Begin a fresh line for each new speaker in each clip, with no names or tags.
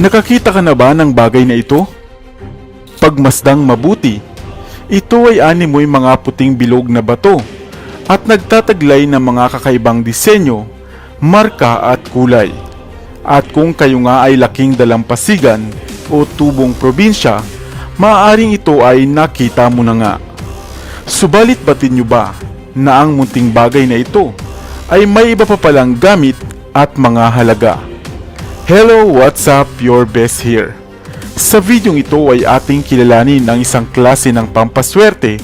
Nakakita ka na ba ng bagay na ito? Pagmasdang mabuti, ito ay animoy mga puting bilog na bato at nagtataglay ng mga kakaibang disenyo, marka at kulay. At kung kayo nga ay laking dalampasigan o tubong probinsya, maaaring ito ay nakita mo na nga. Subalit batin nyo ba na ang munting bagay na ito ay may iba pa palang gamit at mga halaga? Hello, what's up? Your best here. Sa videong ito ay ating kilalanin ang isang klase ng pampaswerte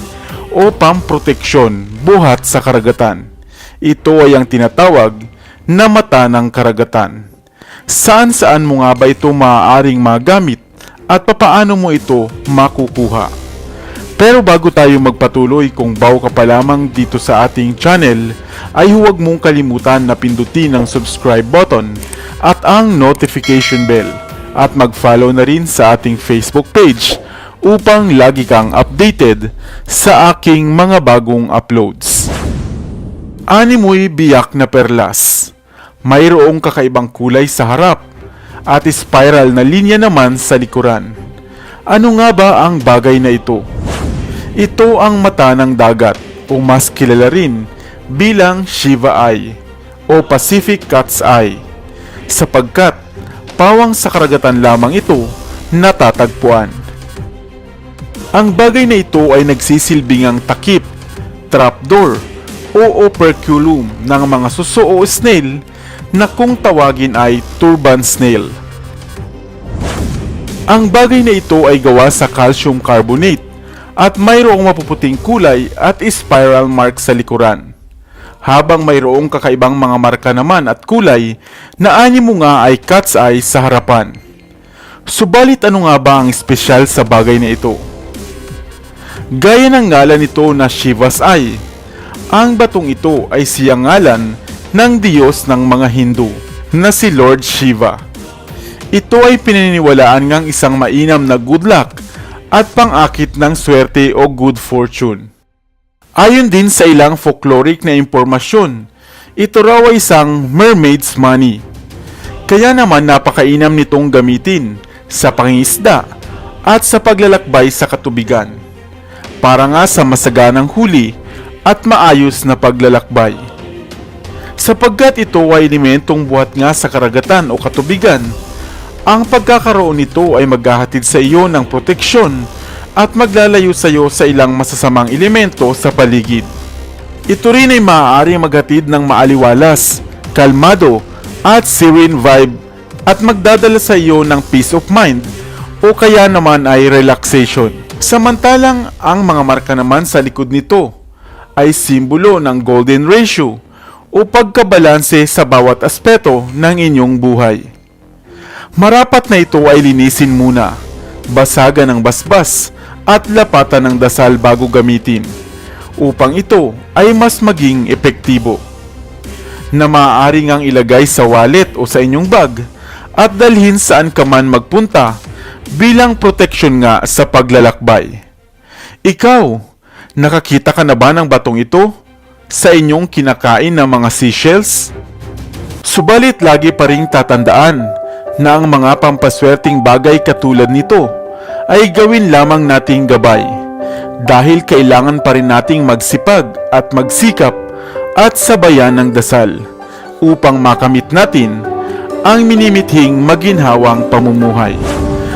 o pamproteksyon buhat sa karagatan. Ito ay ang tinatawag na mata ng karagatan. Saan saan mo nga ba ito maaaring magamit at papaano mo ito makukuha? Pero bago tayo magpatuloy kung bago ka pa lamang dito sa ating channel, ay huwag mong kalimutan na pindutin ang subscribe button at ang notification bell at mag-follow na rin sa ating Facebook page upang lagi kang updated sa aking mga bagong uploads. Animoy biyak na perlas. Mayroong kakaibang kulay sa harap at spiral na linya naman sa likuran. Ano nga ba ang bagay na ito? Ito ang mata ng dagat o mas kilala rin bilang Shiva Eye o Pacific Cat's Eye sapagkat pawang sa karagatan lamang ito natatagpuan. Ang bagay na ito ay nagsisilbing ang takip, trapdoor o operculum ng mga suso o snail na kung tawagin ay turban snail. Ang bagay na ito ay gawa sa calcium carbonate at mayroong mapuputing kulay at spiral mark sa likuran. Habang mayroong kakaibang mga marka naman at kulay na animo nga ay cat's eye sa harapan. Subalit ano nga ba ang espesyal sa bagay na ito? Gaya ng ngalan nito na Shiva's Eye, ang batong ito ay siyang ngalan ng Diyos ng mga Hindu na si Lord Shiva. Ito ay pinaniniwalaan ngang isang mainam na good luck at pangakit ng swerte o good fortune. Ayon din sa ilang folkloric na impormasyon, ito raw ay isang mermaid's money. Kaya naman napakainam nitong gamitin sa pangingisda at sa paglalakbay sa katubigan. Para nga sa masaganang huli at maayos na paglalakbay. Sapagkat ito ay elementong buhat nga sa karagatan o katubigan, ang pagkakaroon nito ay maghahatid sa iyo ng proteksyon at maglalayo sa iyo sa ilang masasamang elemento sa paligid. Ito rin ay maaaring maghatid ng maaliwalas, kalmado at serene vibe at magdadala sa iyo ng peace of mind o kaya naman ay relaxation. Samantalang ang mga marka naman sa likod nito ay simbolo ng golden ratio o pagkabalanse sa bawat aspeto ng inyong buhay. Marapat na ito ay linisin muna, basagan ng basbas at lapatan ng dasal bago gamitin upang ito ay mas maging epektibo. Na maaari ngang ilagay sa wallet o sa inyong bag at dalhin saan ka man magpunta bilang proteksyon nga sa paglalakbay. Ikaw, nakakita ka na ba ng batong ito sa inyong kinakain ng mga seashells? Subalit lagi pa ring tatandaan na ang mga pampaswerteng bagay katulad nito ay gawin lamang nating gabay dahil kailangan pa rin nating magsipag at magsikap at sabayan ng dasal upang makamit natin ang minimithing maginhawang pamumuhay.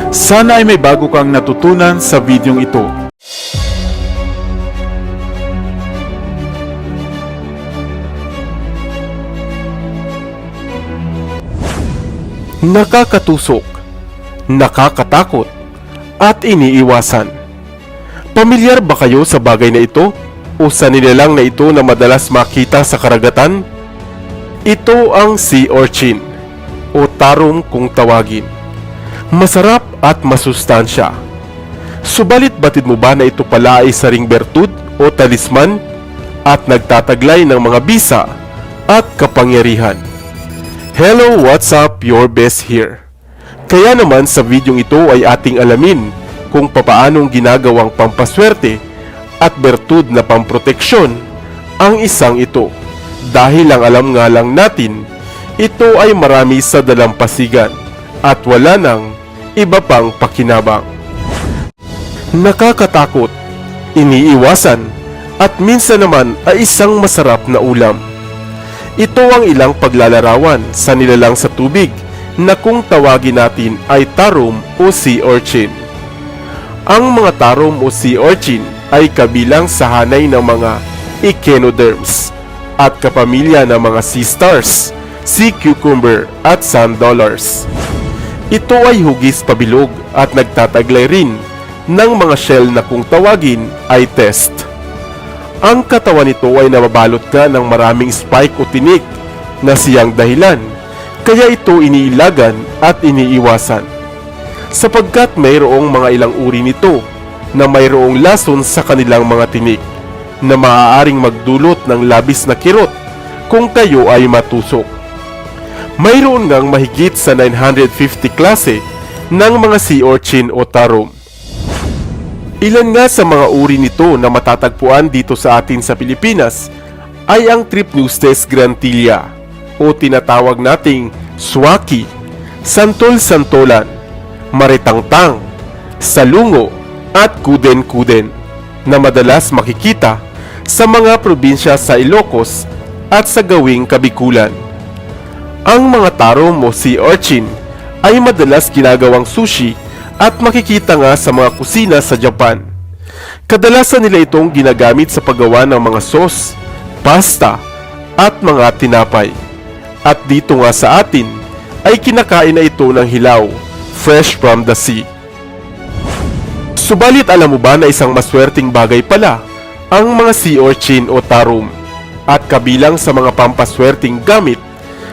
Sana ay may bago kang natutunan sa videong ito. Nakakatusok, nakakatakot, at iniiwasan. Pamilyar ba kayo sa bagay na ito o sa nilalang na ito na madalas makita sa karagatan? Ito ang sea urchin o tarong kung tawagin. Masarap at masustansya. Subalit batid mo ba na ito pala ay saring bertud o talisman at nagtataglay ng mga bisa at kapangyarihan? Hello, what's up? Your best here. Kaya naman sa videong ito ay ating alamin kung papaanong ginagawang pampaswerte at bertud na pamproteksyon ang isang ito. Dahil ang alam nga lang natin, ito ay marami sa dalampasigan at wala nang iba pang pakinabang. Nakakatakot, iniiwasan, at minsan naman ay isang masarap na ulam. Ito ang ilang paglalarawan sa nilalang sa tubig na kung tawagin natin ay tarom o sea urchin. Ang mga tarom o sea urchin ay kabilang sa hanay ng mga echinoderms at kapamilya ng mga sea stars, sea cucumber at sand dollars. Ito ay hugis pabilog at nagtataglay rin ng mga shell na kung tawagin ay test. Ang katawan nito ay nababalot na ng maraming spike o tinik na siyang dahilan kaya ito iniilagan at iniiwasan. Sapagkat mayroong mga ilang uri nito na mayroong lason sa kanilang mga tinik na maaaring magdulot ng labis na kirot kung kayo ay matusok. Mayroon ngang mahigit sa 950 klase ng mga sea urchin o tarom. Ilan nga sa mga uri nito na matatagpuan dito sa atin sa Pilipinas ay ang Trypnustes grantilla o tinatawag nating swaki, santol-santolan, maritangtang, salungo at kuden-kuden na madalas makikita sa mga probinsya sa Ilocos at sa gawing Kabikulan. Ang mga tarom o sea urchin ay madalas ginagawang sushi at makikita nga sa mga kusina sa Japan. Kadalasan nila itong ginagamit sa paggawa ng mga sauce, pasta, at mga tinapay. At dito nga sa atin ay kinakain na ito ng hilaw, fresh from the sea. Subalit alam mo ba na isang maswerteng bagay pala ang mga sea urchin o tarum at kabilang sa mga pampaswerteng gamit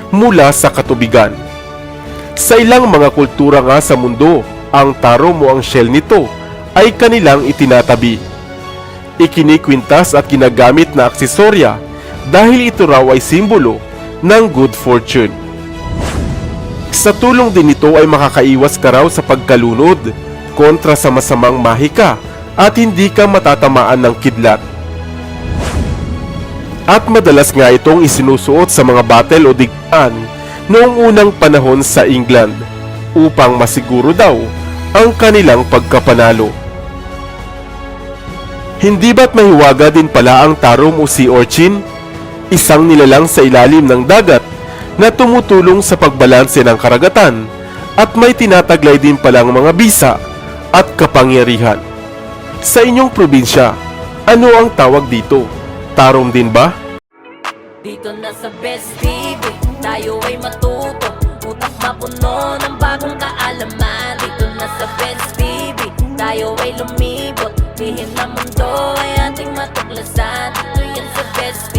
mula sa katubigan. Sa ilang mga kultura nga sa mundo, ang tarom o ang shell nito ay kanilang itinatabi. Ikinikwintas at ginagamit na aksesorya dahil ito raw ay simbolo ng good fortune. Sa tulong din nito ay makakaiwas ka raw sa pagkalunod kontra sa masamang mahika at hindi ka matatamaan ng kidlat. At madalas nga itong isinusuot sa mga battle o digmaan noong unang panahon sa England upang masiguro daw ang kanilang pagkapanalo. Hindi ba't mahiwaga din pala ang tarom o sea urchin? Isang nilalang sa ilalim ng dagat na tumutulong sa pagbalanse ng karagatan at may tinataglay din palang mga bisa at kapangyarihan. Sa inyong probinsya, ano ang tawag dito? Tarom din ba?
Dito na sa Best TV, tayo ay matuto Utak mapuno ng bagong kaalaman Dito na sa Best TV, tayo ay lumibot Lihim na mundo ay ating matuklasan Dito yan sa Best TV